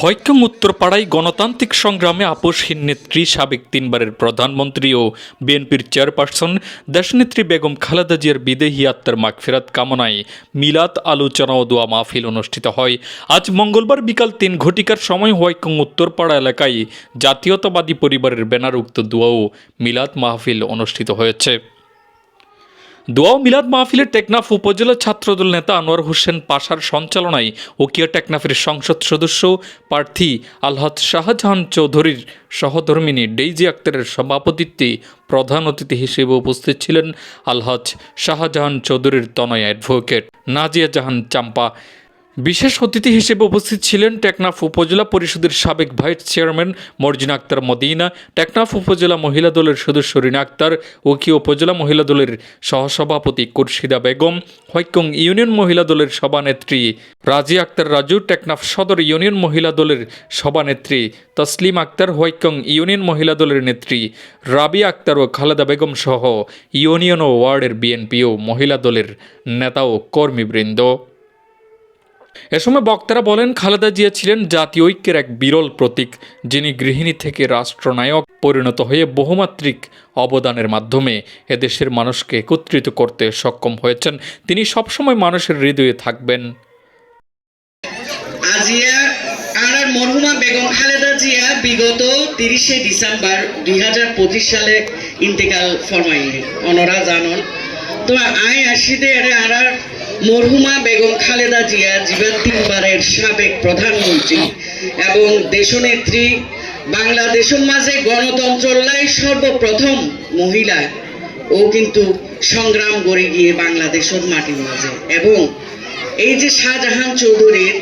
হৈক্যং উত্তরপাড়ায় গণতান্ত্রিক সংগ্রামে আপোষহীন নেত্রী সাবেক তিনবারের প্রধানমন্ত্রী ও বিএনপির চেয়ারপারসন দেশনেত্রী বেগম খালেদা জিয়ার বিদেহী আত্মার মাগফিরাত কামনায় মিলাত আলোচনা ও দোয়া মাহফিল অনুষ্ঠিত হয়। আজ মঙ্গলবার বিকাল তিন ঘটিকার সময় হৈক্যং উত্তরপাড়া এলাকায় জাতীয়তাবাদী পরিবারের ব্যানার উক্ত দোয়া ও মিলাদ মাহফিল অনুষ্ঠিত হয়েছে। দোয়া মিলাদ মাহফিলে টেকনাফ উপজেলা ছাত্রদল নেতা আনোয়ার হোসেন পাশার সঞ্চালনায় ওকিয়া টেকনাফের সংসদ সদস্য প্রার্থী আলহাদ শাহজাহান চৌধুরীর সহধর্মিনী ডেইজি আক্তারের সভাপতিত্বে প্রধান অতিথি হিসেবে উপস্থিত ছিলেন আলহাজ শাহজাহান চৌধুরীর তনয় অ্যাডভোকেট, নাজিয়া জাহান চাম্পা। বিশেষ অতিথি হিসেবে উপস্থিত ছিলেন টেকনাফ উপজেলা পরিষদের সাবেক ভাইস চেয়ারম্যান মর্জিনা আক্তার মদিনা, টেকনাফ উপজেলা মহিলা দলের সদস্য রিনা আক্তার ওকি উপজেলা মহিলা দলের সহসভাপতি কুরশিদা বেগম হৈক্যং ইউনিয়ন মহিলা দলের সভানেত্রী রাজি আক্তার রাজু, টেকনাফ সদর ইউনিয়ন মহিলা দলের সভানেত্রী তসলিম আক্তার হৈক্যং ইউনিয়ন মহিলা দলের নেত্রী রাবি আক্তার ও খালেদা বেগম সহ ইউনিয়ন ও ওয়ার্ডের বিএনপি ও মহিলা দলের নেতা ও কর্মীবৃন্দ। এ সময় বক্তারা বলেন, খালেদা জিয়া ছিলেন জাতীয় ঐক্যের এক বিরল প্রতীক, যিনি গৃহিণী থেকে রাষ্ট্রনায়ক পরিণত হয়ে বহুমাত্রিক অবদানের মাধ্যমে এদেশের মানুষকে একত্রিত করতে সক্ষম হয়েছেন। তিনি সবসময় মানুষের হৃদয়ে থাকবেন। বিগত তিরিশে ডিসেম্বর দুই সালে ইন্তেকাল অনরা জানন তো আসিতে আর মরহুমা বেগম খালেদা জিয়া জীবন তিনবারের সাবেক প্রধানমন্ত্রী এবং দেশনেত্রী। বাংলাদেশের মাঝে গণতন্ত্র লাই সর্বপ্রথম মহিলা। ও কিন্তু সংগ্রাম গড়ে গিয়ে বাংলাদেশের মাটির মাঝে। এবং এই যে শাহজাহান চৌধুরীর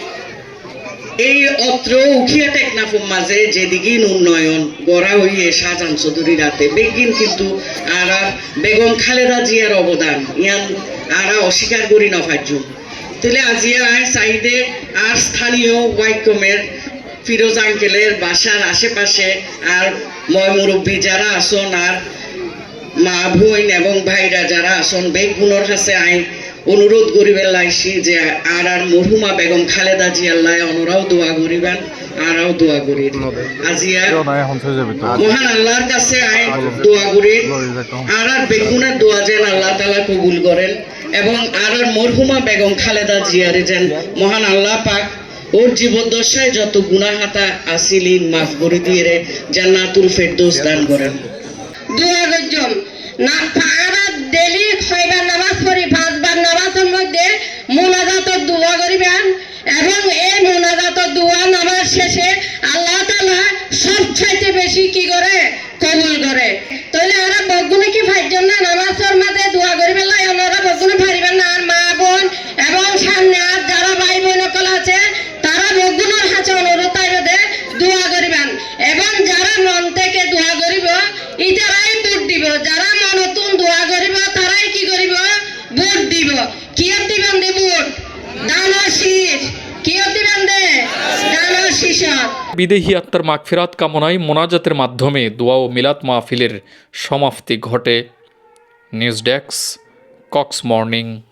এই অত্র উখিয়া টেকনাফুর মাঝে যেদিকে উন্নয়ন গড়া হইয়ে শাহজাহান চৌধুরীর হাতে, বেগিন কিন্তু আর বেগম খালেদা জিয়ার অবদান, ইয়ান আরা অস্বীকার করি নফার্জুম তাহলে আজিয়া আয় চাইদে আর স্থানীয় ওয়াইকমের ফিরোজ আঙ্কেলের বাসার আশেপাশে আর ময় মুরব্বী যারা আসন আর মা বোন এবং ভাইরা যারা আসন বেগুনের কাছে আইন অনুরোধ করিবেন লাইছি যে আর আর মরহুমা বেগম খালেদা জিয়াল্লাহ অনরাও দোয়া করিবেন। আরাও দোয়া করি। আজিয়া মহান আল্লাহর কাছে দোয়া করি। আর আর বেগুনের দোয়া যেন আল্লাহ তালা কবুল করেন এবং আর আর মরহুমা বেগম খালেদা জিয়ারে যেন মহান আল্লাহ পাক ওর জীবদ্দশায় যত গুনাহাতা আসিলিন মাফ করে দিয়ে রে জান্নাতুল ফেরদৌস দান করেন। দোয়া গজ্জম না পারা ডেলি ছয়বার নামাজ পড়ি পাঁচবার নামাজের মধ্যে মোনাজাতর দোয়া করিবেন এবং এই মোনাজাতর দোয়া নামাজ শেষে আল্লাহ তালা সবচাইতে বেশি কি করে কবুল করে তাহলে ওরা বগুনে কি ভাইজন না নামাজের মাঝে দোয়া করিবেন না ওনারা বগুনে ভারিবেন না আর মা বোন এবং সামনে আর যারা ভাই বোন সকল আছে তারা বগুনের হাতে অনুরোধ তাইবে দোয়া করিবেন এবং যারা মন থেকে দোয়া করিব ইতারাই ভোট দিব যারা মনতুন দোয়া করিব তারাই কি করিব ভোট দিব কিয় দিবেন দে ভোট দানৰ শীষ কিয় দিবেন দে দানৰ শীষত বিদেহী আত্মার মাগফিরাত কামনায় মোনাজাতের মাধ্যমে দোয়া ও মিলাদ মাহফিলের সমাপ্তি ঘটে। News desk, Cox morning.